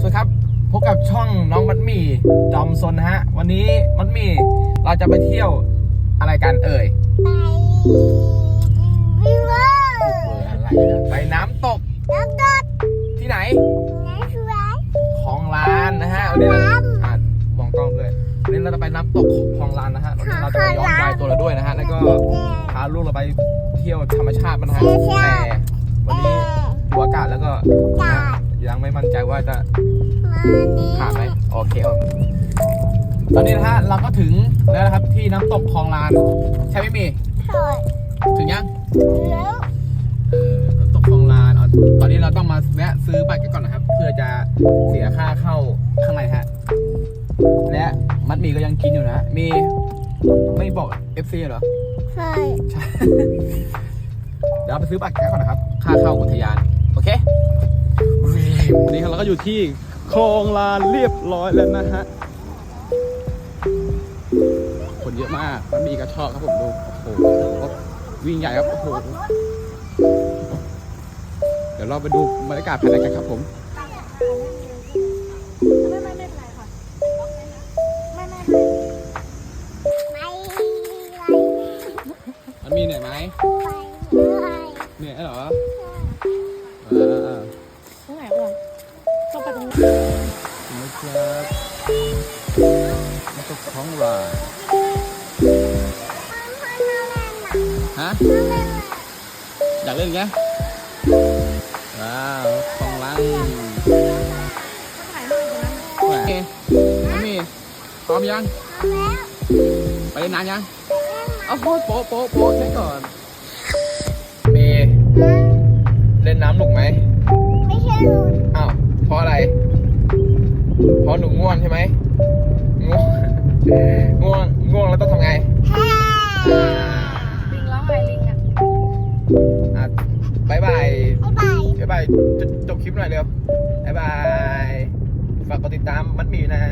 สวัสดีครับ พบกับช่องน้องมัดหมี่จอมซนนะฮะ วันนี้มัดหมี่เราจะไปเที่ยวอะไรกันเอ่ย ไปวิวเวอร์เอออะไรนะไปน้ำตกแล้วก็ที่ไหน น้ำสวยคลองลานนะฮะวันนี้เราคลองลานอะมองกล้องด้วยวันนี้เราจะไปน้ำตกคลองลานนะฮะวันนี้เราจะไปย้อนวัยตัวเราด้วยนะฮะ แล้วก็พาลูกเราไปเที่ยวธรรมชาติมันนะฮะแต่ ว่าจะมานี้ผ่านไหมโอเคครับตอนนี้นะฮะเราก็ถึงแล้วนะครับที่น้ำตกคลองลาน ใช่ไหมมีสวยถึงยังแล้วเออน้ำตกคลองลานเอาตอนนี้เราต้องมาแวะซื้อบัตรกันก่อนนะครับ เพื่อจะเสียค่าเข้าข้างในฮะและมัดหมีก็ยังกินอยู่นะ มีไม่บอก FC เหรอ ใช่ ใช่ เดี๋ยวเราไปซื้อบัตรกันก่อนนะครับ ค่าเข้าอุทยานโอเค วันนี้เราก็อยู่ที่คลองลานเรียบร้อยแล้วนะฮะ คนเยอะมากมันมีกระชอบครับผมดู โอ้โหรถวิ่งใหญ่ครับ โอ้โห เดี๋ยวเราไปดูบรรยากาศภายในกันครับผม ไม่ไม่ไม่เป็นไรค่ะไม่ไม่ไม่มันมีเหนื่อยไหมไปเหนื่อยเหรอ ครับน้ำตกท้องลานฮะอยากเล่นอีกไงว้าวของลังต้องถ่ายรูปตรงนั้นโอเคน้ำมีพร้อมยัง ไปเล่นน้ำยัง เอาโป๊ะโป๊ะโป๊ะโป๊ะใช่ก่อนเมย์เล่นน้ำหนุกไหม ไม่ใช่หนูอ้ เพราะหนูง่วงใช่ไหมง่วงง่วงง่วงแล้วต้องทำไงแฮ่ลิงร้องไงลิงอะอะบายบายบ๊ายบายบ๊ายบายจบจบคลิปหน่อยเร็วบายบายฝากกดติดตามมัดหมี่นะ